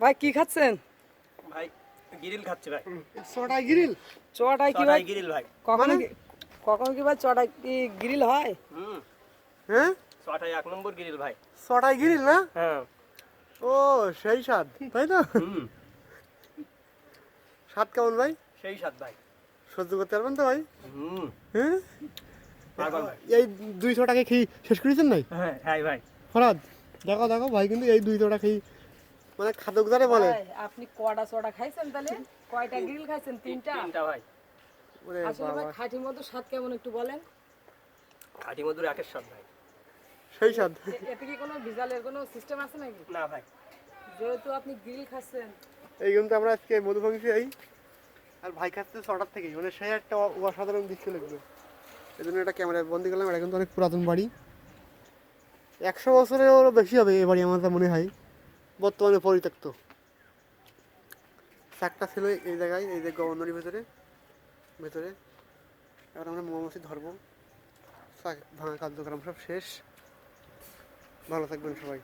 ভাই কি খাচ্ছেন? ভাই গিরিল খাচ্ছে ভাই। ছটায় গ্রিল? চটাই কি ভাই? গিরিল ভাই। কখনো কি কখনো কি ভাই চটাই কি গ্রিল হয়? হুম। হ্যাঁ? ছটাই এক নম্বর গিরিল ভাই। ছটায় গ্রিল না? হ্যাঁ। ও সেই স্বাদ তাই না? হুম। স্বাদ কেমন ভাই? সেই স্বাদ ভাই। সহ্য করতে পারবেন তো ভাই? হুম। হ্যাঁ? এই দুইশো টাকা খেয়ে শেষ করেছেন নাই? হ্যাঁ হ্যাঁ ভাই। ফরাদ দেখো দেখো ভাই কিন্তু এই দুইশো টাকা খেয়ে মানে খাদক খাদকদারে বলে। আপনি কটা চটা খাইছেন তাহলে? কয়টা গ্রিল খাইছেন? তিনটা? তিনটা ভাই। ওরে আসলে ভাই বাবা। খাঁটি মতো স্বাদ কেমন একটু বলেন? খাঁটি মধুর একের স্বাদ ভাই। সেই স্বাদ। এতে কি কোনো ভিজালের কোনো সিস্টেম আছে নাকি? না ভাই। যেহেতু আপনি গ্রিল খাচ্ছেন। এই কিন্তু আমরা আজকে মধুভাঙি এই আর ভাই খাচ্ছে ছটার থেকেই। মানে সেই একটা অসাধারণ দৃশ্য লাগবে এই জন্য এটা ক্যামেরায় বন্দি করলাম। এটা কিন্তু অনেক পুরাতন বাড়ি। একশো বছরেরও বেশি হবে এই বাড়ি আমার মনে হয়। বর্তমানে পরিত্যক্ত। চাকটা ছিল এই জায়গায়, এই যে গভর্নরের ভেতরে ভেতরে। এবার আমরা মোমাসি ধরবো। ভাঙা কার্যক্রম সব শেষ। ভালো থাকবেন সবাই।